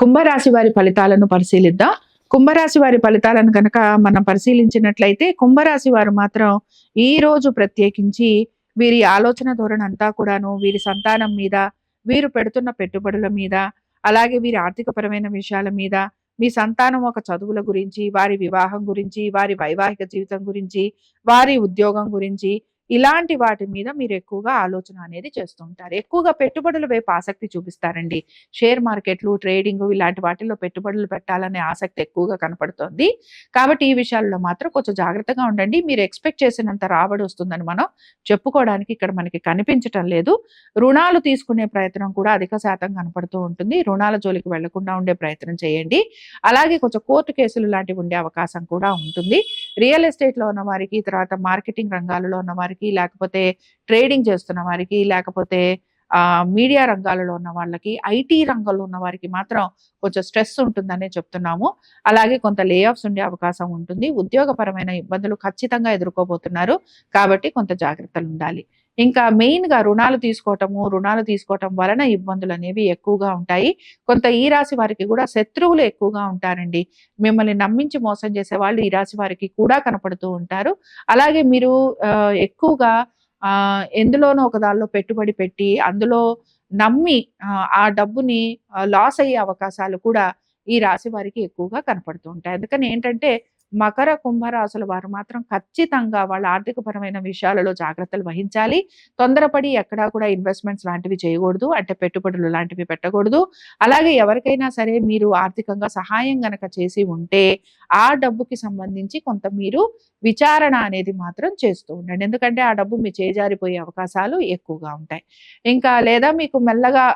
కుంభరాశి వారి ఫలితాలను పరిశీలిద్దాం. కుంభరాశి వారి ఫలితాలను కనుక మనం పరిశీలించినట్లయితే కుంభరాశి వారు మాత్రం ఈ రోజు ప్రత్యేకించి వీరి ఆలోచన ధోరణి అంతా కూడాను వీరి సంతానం మీద వీరు పెడుతున్న పెట్టుబడుల మీద అలాగే వీరి ఆర్థికపరమైన విషయాల మీద మీ సంతానం ఒక చదువుల గురించి వారి వివాహం గురించి వారి వైవాహిక జీవితం గురించి వారి ఉద్యోగం గురించి ఇలాంటి వాటి మీద మీరు ఎక్కువగా ఆలోచన అనేది చేస్తుంటారు. ఎక్కువగా పెట్టుబడుల వైపు ఆసక్తి చూపిస్తారండి. షేర్ మార్కెట్లు ట్రేడింగ్ ఇలాంటి వాటిల్లో పెట్టుబడులు పెట్టాలనే ఆసక్తి ఎక్కువగా కనపడుతోంది. కాబట్టి ఈ విషయాల్లో మాత్రం కొంచెం జాగ్రత్తగా ఉండండి. మీరు ఎక్స్పెక్ట్ చేసినంత రాబడి వస్తుందని మనం చెప్పుకోవడానికి ఇక్కడ మనకి కనిపించటం లేదు. రుణాలు తీసుకునే ప్రయత్నం కూడా అధిక శాతం కనపడుతూ ఉంటుంది. రుణాల జోలికి వెళ్ళకుండా ఉండే ప్రయత్నం చేయండి. అలాగే కొంచెం కోర్టు కేసులు లాంటివి ఉండే అవకాశం కూడా ఉంటుంది. రియల్ ఎస్టేట్లో ఉన్న వారికి తర్వాత మార్కెటింగ్ రంగాలలో ఉన్న వారికి లేకపోతే ట్రేడింగ్ చేస్తున్న వారికి లేకపోతే ఆ మీడియా రంగాలలో ఉన్న వాళ్ళకి ఐటీ రంగంలో ఉన్న వారికి మాత్రం కొంచెం స్ట్రెస్ ఉంటుందనే చెప్తున్నాము. అలాగే కొంత లే ఆఫ్స్ ఉండే అవకాశం ఉంటుంది. ఉద్యోగపరమైన ఇబ్బందులు ఖచ్చితంగా ఎదుర్కోబోతున్నారు. కాబట్టి కొంత జాగ్రత్తలు ఉండాలి. ఇంకా మెయిన్గా రుణాలు తీసుకోవటము రుణాలు తీసుకోవటం వలన ఇబ్బందులు అనేవి ఎక్కువగా ఉంటాయి. కొంత ఈ రాశి వారికి కూడా శత్రువులు ఎక్కువగా ఉంటారండి. మిమ్మల్ని నమ్మించి మోసం చేసే వాళ్ళు ఈ రాశి వారికి కూడా కనపడుతూ ఉంటారు. అలాగే మీరు ఎక్కువగా ఆ ఎందులోనో ఒక దానిలో పెట్టుబడి పెట్టి అందులో నమ్మి ఆ, ఆ డబ్బుని లాస్ అయ్యే అవకాశాలు కూడా ఈ రాశి వారికి ఎక్కువగా కనపడుతూ ఉంటాయి. అందుకని ఏంటంటే మకర కుంభరాశుల వారు మాత్రం ఖచ్చితంగా వాళ్ళ ఆర్థికపరమైన విషయాలలో జాగ్రత్తలు వహించాలి. తొందరపడి ఎక్కడా కూడా ఇన్వెస్ట్మెంట్స్ లాంటివి చేయకూడదు. అంటే పెట్టుబడులు లాంటివి పెట్టకూడదు. అలాగే ఎవరికైనా సరే మీరు ఆర్థికంగా సహాయం గనక చేసి ఉంటే ఆ డబ్బుకి సంబంధించి కొంత మీరు విచారణ అనేది మాత్రం చేస్తూ ఉండండి. ఎందుకంటే ఆ డబ్బు మీ చేజారిపోయే అవకాశాలు ఎక్కువగా ఉంటాయి. ఇంకా లేదా మీకు మెల్లగా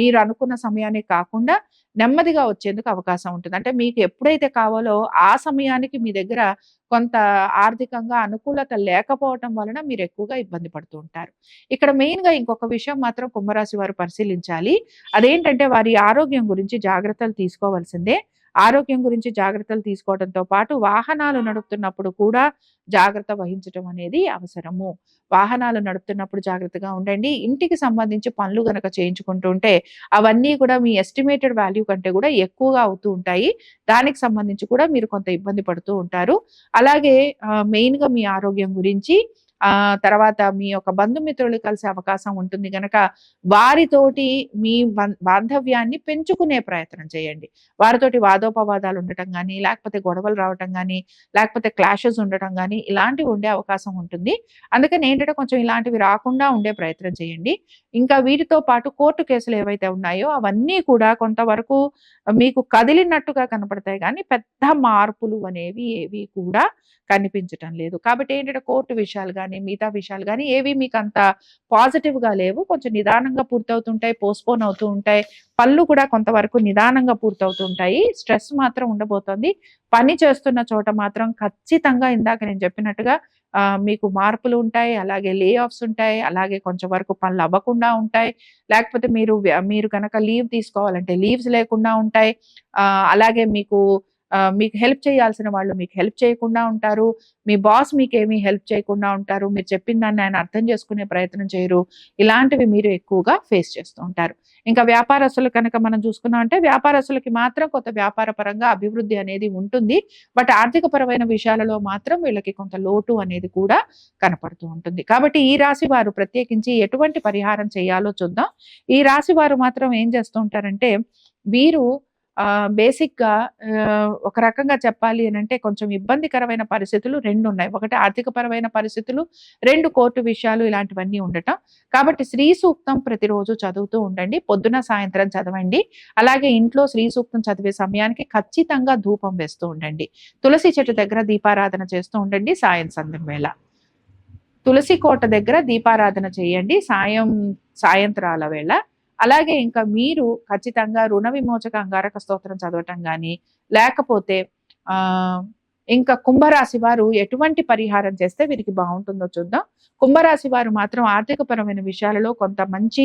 మీరు అనుకున్న సమయానికి కాకుండా నెమ్మదిగా వచ్చేందుకు అవకాశం ఉంటుంది. అంటే మీకు ఎప్పుడైతే కావాలో ఆ సమయానికి మీ దగ్గర కొంత ఆర్థికంగా అనుకూలత లేకపోవటం వలన మీరు ఎక్కువగా ఇబ్బంది పడుతూ ఉంటారు. ఇక్కడ మెయిన్గా ఇంకొక విషయం మాత్రం కుంభరాశి వారు పరిశీలించాలి. అదేంటంటే వారి ఆరోగ్యం గురించి జాగ్రత్తలు తీసుకోవాల్సిందే. ఆరోగ్యం గురించి జాగ్రత్తలు తీసుకోవడంతో పాటు వాహనాలు నడుపుతున్నప్పుడు కూడా జాగ్రత్త వహించడం అనేది అవసరము. వాహనాలు నడుపుతున్నప్పుడు జాగ్రత్తగా ఉండండి. ఇంటికి సంబంధించి పనులు గనక చేయించుకుంటూ ఉంటే అవన్నీ కూడా మీ ఎస్టిమేటెడ్ వాల్యూ కంటే కూడా ఎక్కువగా అవుతూ ఉంటాయి. దానికి సంబంధించి కూడా మీరు కొంత ఇబ్బంది పడుతూ ఉంటారు. అలాగే మెయిన్గా మీ ఆరోగ్యం గురించి ఆ తర్వాత మీ యొక్క బంధుమిత్రులు కలిసే అవకాశం ఉంటుంది గనక వారితోటి మీ బాంధవ్యాన్ని పెంచుకునే ప్రయత్నం చేయండి. వారితోటి వాదోపవాదాలు ఉండటం కానీ లేకపోతే గొడవలు రావటం కానీ లేకపోతే క్లాషెస్ ఉండటం కానీ ఇలాంటివి ఉండే అవకాశం ఉంటుంది. అందుకని ఏంటంటే కొంచెం ఇలాంటివి రాకుండా ఉండే ప్రయత్నం చేయండి. ఇంకా వీటితో పాటు కోర్టు కేసులు ఏవైతే ఉన్నాయో అవన్నీ కూడా కొంతవరకు మీకు కదిలినట్టుగా కనపడతాయి కానీ పెద్ద మార్పులు అనేవి ఏవి కూడా కనిపించటం లేదు. కాబట్టి ఏంటంటే కోర్టు విషయాలు కానీ మిగతా విషయాలు. కానీ ఏవి మీకు అంత పాజిటివ్గా లేవు. కొంచెం నిదానంగా పూర్తవుతుంటాయి పోస్ట్పోన్ అవుతూ ఉంటాయి. పళ్ళు కూడా కొంతవరకు నిదానంగా పూర్తవుతుంటాయి. స్ట్రెస్ మాత్రం ఉండబోతోంది. పని చేస్తున్న చోట మాత్రం ఖచ్చితంగా ఇందాక నేను చెప్పినట్టుగా మీకు మార్పులు ఉంటాయి. అలాగే లే ఆఫ్స్ ఉంటాయి. అలాగే కొంచెం వరకు పనులు అవ్వకుండా ఉంటాయి. లేకపోతే మీరు మీరు కనుక లీవ్ తీసుకోవాలంటే లీవ్స్ లేకుండా ఉంటాయి. అలాగే మీకు మీకు హెల్ప్ చేయాల్సిన వాళ్ళు మీకు హెల్ప్ చేయకుండా ఉంటారు. మీ బాస్ మీకు ఏమీ హెల్ప్ చేయకుండా ఉంటారు. మీరు చెప్పిన దాన్ని ఆయన అర్థం చేసుకునే ప్రయత్నం చేయరు. ఇలాంటివి మీరు ఎక్కువగా ఫేస్ చేస్తూ ఉంటారు. ఇంకా వ్యాపారస్తులు కనుక మనం చూసుకున్నామంటే వ్యాపారస్తులకి మాత్రం కొంత వ్యాపార పరంగా అభివృద్ధి అనేది ఉంటుంది. బట్ ఆర్థిక పరమైన విషయాలలో మాత్రం వీళ్ళకి కొంత లోటు అనేది కూడా కనపడుతూ ఉంటుంది. కాబట్టి ఈ రాశి వారు ప్రత్యేకించి ఎటువంటి పరిహారం చేయాలో చూద్దాం. ఈ రాశి వారు మాత్రం ఏం చేస్తూ ఉంటారంటే వీరు బేసిక్గా బేసిక్గా ఒక రకంగా చెప్పాలి అని అంటే కొంచెం ఇబ్బందికరమైన పరిస్థితులు రెండు ఉన్నాయి ఒకటి ఆర్థిక పరమైన పరిస్థితులు రెండు కోర్టు విషయాలు ఇలాంటివన్నీ ఉండటం. కాబట్టి శ్రీ సూక్తం ప్రతిరోజు చదువుతూ ఉండండి. పొద్దున సాయంత్రం చదవండి. అలాగే ఇంట్లో శ్రీ సూక్తం చదివే సమయానికి ఖచ్చితంగా ధూపం వేస్తూ ఉండండి. తులసి చెట్టు దగ్గర దీపారాధన చేస్తూ ఉండండి సాయం సంధ్యం వేళ. తులసి కోట దగ్గర దీపారాధన చేయండి సాయం సాయంత్రాల వేళ. అలాగే ఇంకా మీరు ఖచ్చితంగా రుణ విమోచక అంగారక స్తోత్రం చదవటం కానీ లేకపోతే ఆ ఇంకా కుంభరాశి వారు ఎటువంటి పరిహారం చేస్తే వీరికి బాగుంటుందో చూద్దాం. కుంభరాశి వారు మాత్రం ఆర్థికపరమైన విషయాలలో కొంత మంచి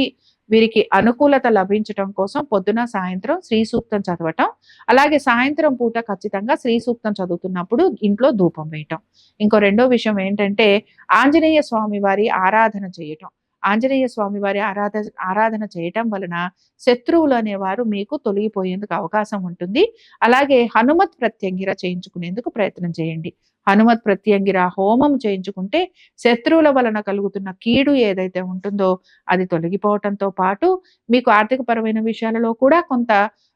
వీరికి అనుకూలత లభించటం కోసం పొద్దున సాయంత్రం శ్రీ సూక్తం చదవటం. అలాగే సాయంత్రం పూట ఖచ్చితంగా శ్రీ సూక్తం చదువుతున్నప్పుడు ఇంట్లో ధూపం వేయటం. ఇంకో రెండో విషయం ఏంటంటే ఆంజనేయ స్వామి వారి ఆరాధన చేయటం. ఆంజనేయ స్వామి వారి ఆరాధ ఆరాధన చేయటం వలన శత్రువులు అనేవారు మీకు తొలగిపోయేందుకు అవకాశం ఉంటుంది. అలాగే హనుమత్ ప్రత్యంగిర చేయించుకునేందుకు ప్రయత్నం చేయండి. హనుమత్ ప్రత్యంగిర హోమం చేయించుకుంటే శత్రువుల వలన కలుగుతున్న కీడు ఏదైతే ఉంటుందో అది తొలగిపోవటంతో పాటు మీకు ఆర్థిక పరమైన విషయాలలో కూడా కొంత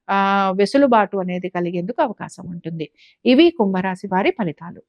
ఆ వెసులుబాటు అనేది కలిగేందుకు అవకాశం ఉంటుంది. ఇవి కుంభరాశి వారి ఫలితాలు.